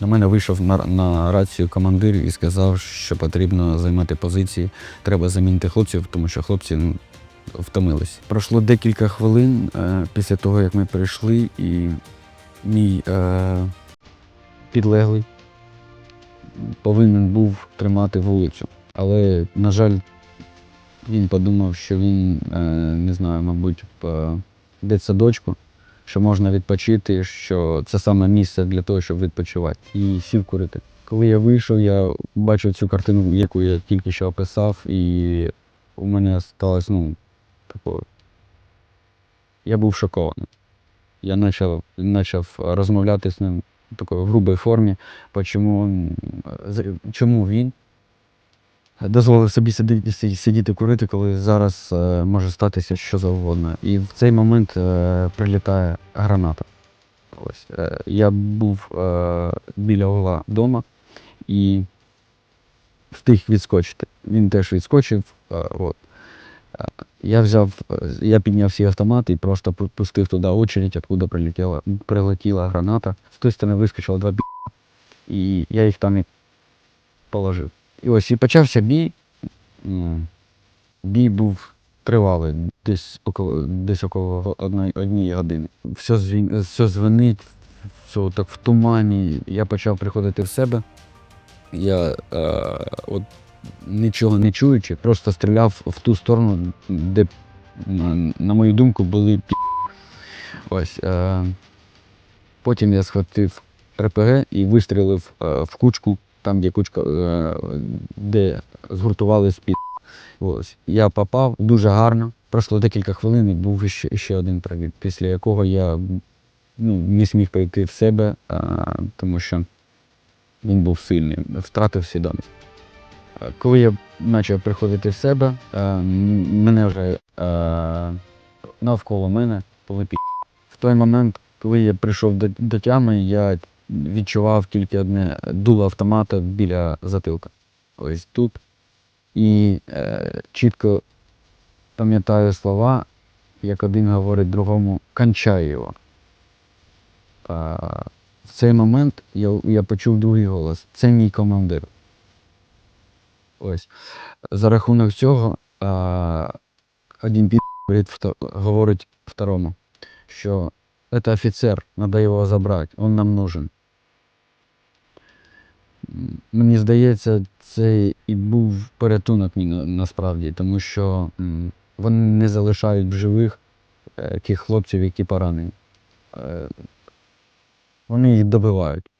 На мене вийшов на, на рацію командир і сказав, що потрібно займати позиції. Треба замінити хлопців, тому що хлопці втомились. Пройшло декілька хвилин е, після того, як ми перейшли, і мій е, підлеглий повинен був тримати вулицю. Але, на жаль, він подумав, що він, е, не знаю, мабуть, в дитсадочку, що можна відпочити, що це саме місце для того, щоб відпочивати, і сів курити. Коли я вийшов, я бачив цю картину, яку я тільки що описав, і у мене сталося, ну, таке. Я був шокований. Я почав, почав розмовляти з ним в такої грубій формі, чому він дозволив собі сидіти, сидіти курити, коли зараз е, може статися що завгодно. І в цей момент е, прилітає граната. Ось. Е, я був е, біля угла вдома і встиг відскочити. Він теж відскочив. Е, от. Е, Я взяв, е, я підняв свій автомат і просто пу- пустив туди очередь, откуда прилетіла, прилетіла граната. З тої сторони вискочило два бі, і я їх там і положив. І ось і почався бій. Бій був тривалий, десь около, десь около однієї години. Все, звін, все дзвонить, все так в тумані. Я почав приходити в себе. Я е, от, нічого не чуючи, просто стріляв в ту сторону, де, на мою думку, були пі. Ось. Е, потім я схватив РПГ і вистрілив е, в кучку, там, де кучка, е, де згуртувались під. Ось. Я попав дуже гарно. Пройшло декілька хвилин і був ще, ще один приліт, після якого я ну, не зміг прийти в себе, а, тому що він був сильний, втратив свідомість. Коли я почав приходити в себе, а, мене вже а, навколо мене були. В той момент, коли я прийшов до, до тями, я відчував тільки одне дуло автомата біля затилка. Ось тут. І е, чітко пам'ятаю слова, як один говорить другому кончай його. А, в цей момент я, я почув другий голос. Це мій командир. Ось. За рахунок цього а, один під говорить, второму, що це офіцер, треба його забрати, він нам нужен. Мені здається, це і був порятунок насправді, тому що вони не залишають в живих е, тих хлопців, які поранені. Е, Вони їх добивають.